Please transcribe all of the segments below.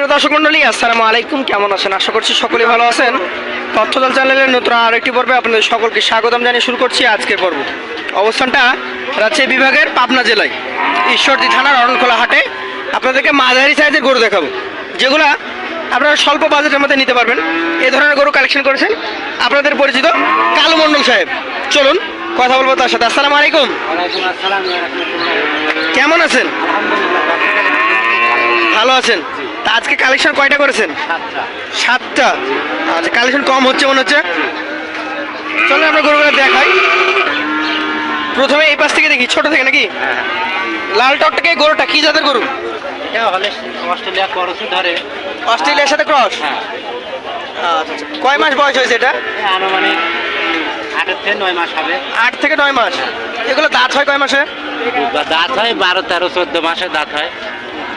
সুপ্রিয় দর্শক মন্ডলী আসসালামু আলাইকুম। কেমন আছেন? আশা করছি সকলেই ভালো আছেন। তথ্যদল চ্যানেলের নতুন আর একটি পর্বে আপনাদের সকলকে স্বাগতম জানিয়ে শুরু করছি আজকের পর্ব। অবস্থানটা রাজশাহী বিভাগের পাবনা জেলায় ঈশ্বরদী থানার অরণখোলা হাটে। আপনাদেরকে মাঝারি সাইজের গরু দেখাবো যেগুলা আপনারা স্বল্প বাজেটের মধ্যে নিতে পারবেন। এ ধরনের গরু কালেকশন করেছেন আপনাদের পরিচিত কালু মণ্ডল সাহেব। চলুন কথা বলব তার সাথে। আসসালামু আলাইকুম। কেমন আছেন? ভালো আছেন? তা আজকে কালেকশন কয়টা করেছেন? সাতটা। আচ্ছা কালেকশন কম হচ্ছে মনে হচ্ছে। চলো আমরা গরুগুলো দেখাই। প্রথমে এই পাশ থেকে দেখি ছোট থেকে নাকি? হ্যাঁ। লাল টকটাকে গরুটা কি জাতের গরু? অস্ট্রেলিয়া করছে ধরে। অস্ট্রেলিয়ার সাথে ক্রস? হ্যাঁ। আচ্ছা আচ্ছা। কয় মাস বয়স হয়েছে এটা? আনুমানিক আটের থেকে নয় মাস হবে। আট থেকে নয় মাস। এগুলো দাঁত হয় কয় মাসে? দাঁত হয় বারো তেরো চোদ্দ মাসে দাঁত হয়।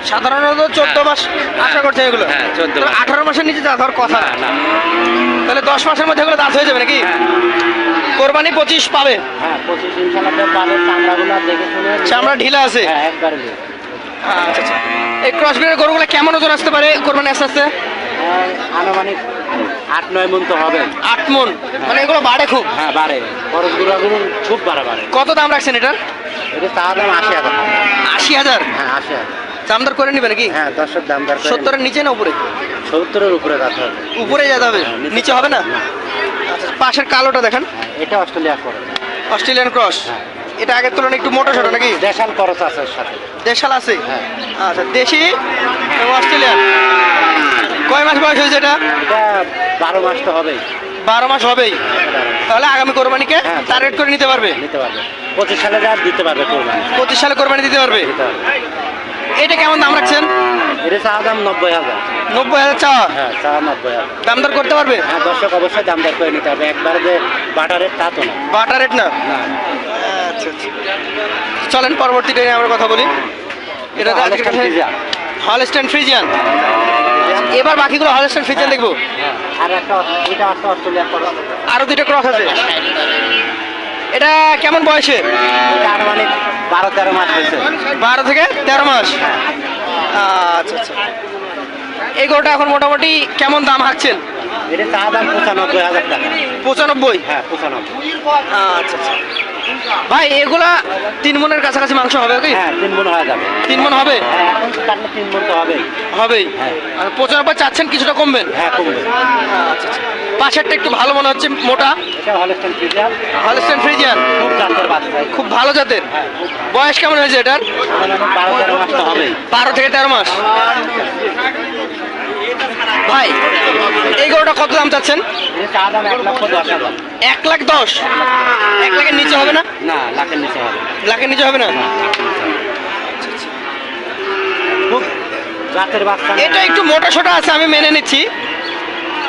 সাধারণত চোদ্দ মাস আশা করছে এগুলো। হ্যাঁ, 14 আঠারো মাসের নিচে দাঁত হওয়ার কথা। না তাহলে দশ মাসের মধ্যে এগুলো দাঁত হয়ে যাবে নাকি? কোরবানি পঁচিশ পাবে। হ্যাঁ চামড়া ঢিলা আছে? হ্যাঁ আচ্ছা আচ্ছা। এই ক্রস ব্রিডের গরুগুলো কেমন ওজন আসতে পারে কোরবানি আস্তে আস্তে? হ্যাঁ, আনুমানিক আট নয় মন তো হবে। আট মন। মানে এগুলো বাড়ে খুব? হ্যাঁ বাড়ে। খরচ গুঁড়াগুলো খুব বাড়ে বাড়ে কত দাম রাখছেন এটার? এটা চাওয়া দাম আশি হাজার। আশি হাজার? হ্যাঁ আশি হাজার। দামদার করে নেবে নাকি? হ্যাঁ দশের দাম দরকার সত্তরের নিচে না উপরে? সত্তরের উপরে হবে। উপরে যেতে হবে? হ্যাঁ, নিচে হবে না। আচ্ছা পাশের কালোটা দেখেন। হ্যাঁ, এটা অস্ট্রেলিয়া করে অস্ট্রেলিয়ান ক্রস হ্যাঁ। এটা আগের তুলনায় একটু মোটা ছোট নাকি? দেশাল খরচ আছে এর সাথে। দেশাল আছে? হ্যাঁ। আচ্ছা দেশি অস্ট্রেলিয়ান? কয় মাস বয়স হয়েছে এটা? এটা বারো মাস তো হবেই। বারো মাস হবেই। তাহলে আগামী কোরবানিকে। টার্গেট করে নিতে পারবে? নিতে পারবে। পঁচিশ সালে যা দিতে পারবে কোরবানি। পঁচিশ সালে কোরবানি দিতে পারবে? দিতে পারবে। এটা কেমন দাম রাখছেন? এটা চাওয়া দাম নব্বই হাজার। নব্বই হাজার চাওয়া হ্যাঁ চাওয়া নব্বই হাজার। দাম দর করতে পারবে? হ্যাঁ দর্শক অবশ্যই দাম দর করে নিতে হবে একবার যে বাটার রেট তা তো না। বাটার রেট না? আচ্ছা আচ্ছা। চলেন পরবর্তী ট্রেনে আমরা কথা বলি। এটা Holstein Friesian। হলস্টেন ফ্রিজিয়ান এবার বাকিগুলো হলস্টেন ফ্রিজিয়ান দেখব। হ্যাঁ আর একটা এটা একটা অস্ট্রেলিয়া খরচ আরও দুইটা ক্রস আছে। এটা কেমন বয়সে? এটা বারো তেরো মাস হয়েছে। বারো থেকে তেরো মাস? আচ্ছা আচ্ছা। এই গরুটা এখন মোটামুটি কেমন দাম হাঁকছেন? এটা দাম পঁচানব্বই হাজার টাকা। পঁচানব্বই? হ্যাঁ পঁচানব্বই। আচ্ছা আচ্ছা। ভাই এগুলা তিন মনের কাছাকাছি মাংস হবে কি হ্যাঁ তিন মন হয়ে যাবে। তিন মন হবে? হ্যাঁ এখন কাটলে তিন মন তো হবেই। হবেই। হ্যাঁ। পঁচানব্বই চাচ্ছেন কিছুটা কমবেন? হ্যাঁ কমবে আচ্ছা আচ্ছা। পাশেরটা একটু ভালো মনে হচ্ছে মোটা। হলস্টেন ফ্রিজিয়ান খুব ভালো জাতের। হ্যাঁ বয়স কেমন হয়েছে এটার? বারো থেকে তেরো মাস। ভাই এই গরুটা কত দাম চাচ্ছেন? এক লাখ দশ? এক লাখের নিচে হবে না? লাখের নিচে হবে। লাখের নিচে হবে না? জাতের বাচ্চা। না। এটা একটু মোটা সোটা আছে আমি মেনে নিচ্ছি।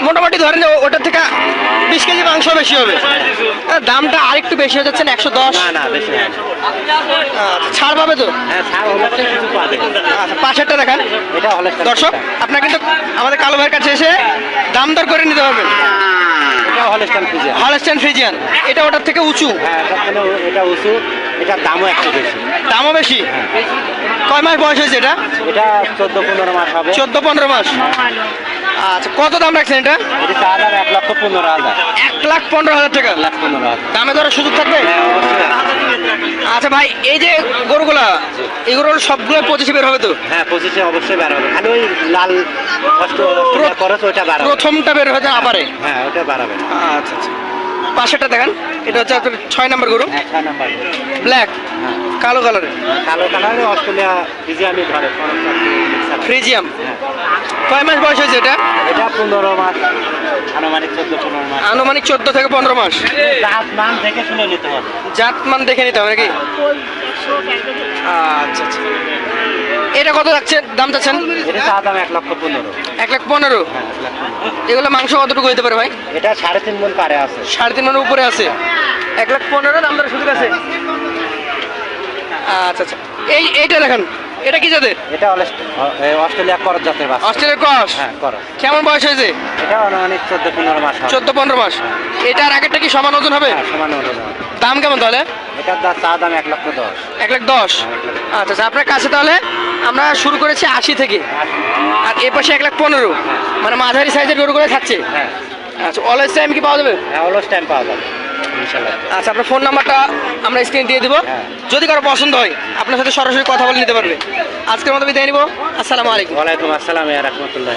মোটামুটি ধরেন যে ওটার থেকে বিশ কেজি মাংস বেশি হবে। দামটা আরেকটু বেশি হয়ে যাচ্ছে একশো দশ? বেশি ছাড় পাবে তো? হ্যাঁ আচ্ছা পাশেরটা দেখান। এটা দর্শক আপনার কিন্তু আমাদের কালো ভাইয়ের কাছে এসে দাম দর করে নিতে পারবেন এটা হলস্টেন ফ্রিজিয়ান এটা ওটার থেকে উঁচু? হ্যাঁ এটা উঁচু এটার দামও একটু বেশি। দামও বেশি? কয় মাস বয়স হয়েছে এটা? এটা চোদ্দ পনেরো মাস হবে। চোদ্দ পনেরো মাস। আচ্ছা কত দাম রাখছেন এটা? এক লক্ষ পনেরো হাজার। এক লাখ পনেরো হাজার টাকা? লাখ পনেরো হাজার। দামে ধরার সুযোগ থাকবে? হ্যাঁ আচ্ছা ভাই এই যে গরুগুলা এগুলো সবগুলো পঁচিশে বের হবে তো? হ্যাঁ পঁচিশে অবশ্যই বার হবে। খালি ওই লাল কষ্ট খরচ ওইটা বাড়াবে। প্রথমটা বের হয়েছে আবারে? হ্যাঁ ওইটা বাড়াবে। আচ্ছা আচ্ছা। পাশেরটা দেখেন। এটা হচ্ছে আপনার ছয় নম্বর গরু। ছয় নাম্বার ব্ল্যাক হ্যাঁ। কালো কালারের। কালো কালারে অস্ট্রেলিয়া ফিজিয়ামি ধরে। ফ্রিজিয়াম। হ্যাঁ কয় মাস বয়স হয়েছে এটা? পনেরো মাস আনুমানিক চোদ্দ পনেরো মাস। আনুমানিক চোদ্দ থেকে পনেরো মাস। জাত মান দেখে শুনে নিতে হবে। জাতমান দেখে নিতে হবে নাকি? আচ্ছা আচ্ছা। এটা কত যাচ্ছে? দাম চাচ্ছেন? দাম এক লক্ষ পনেরো। এক লাখ পনেরো? হ্যাঁ পনেরো। এগুলো মাংস কতটুকু হইতে পারে ভাই? এটা সাড়ে তিন মন পারে আছে। সাড়ে তিন মানের উপরে আছে। এক লাখ পনেরো দাম দর সুযোগ আছে। আচ্ছা আচ্ছা। এই এইটা দেখেন। এটা কি জাতের? এটা অস্ট্রেলিয়া করজ জাতের বাচ্চা। অস্ট্রেলিয়ার ক্রস হ্যাঁ কেমন বয়স হয়েছে? এটা অনুমানিক চোদ্দ পনেরো মাস হবে। চোদ্দ পনেরো মাস। এটার আগেরটা কি সমান ওজন হবে? হ্যাঁ সমান ওজন দাম কেমন তাহলে? এটার দা চা দাম এক লক্ষ দশ। এক লাখ দশ? হ্যাঁ, এক লাখ। আচ্ছা আপনার কাছে তাহলে আমরা শুরু করেছি আশি থেকে। আর এ পাশে এক লাখ পনেরো। মানে মাঝারি সাইজের গরুগুলো থাকছে হ্যাঁ। আচ্ছা অলওয়েজ টাইম কি পাওয়া যাবে? হ্যাঁ অলস টাইম পাওয়া যাবে। ইনশাল্লাহ আচ্ছা আপনার ফোন নাম্বারটা আমরা স্ক্রিন দিয়ে দিব। হ্যাঁ। যদি কারও পছন্দ হয় আপনার সাথে সরাসরি কথা বলে নিতে পারবে। আজকের মতো বিদায় নিব। আসসালামু আলাইকুম। ওয়ালাইকুম আসসালাম রহমতুল্লাহ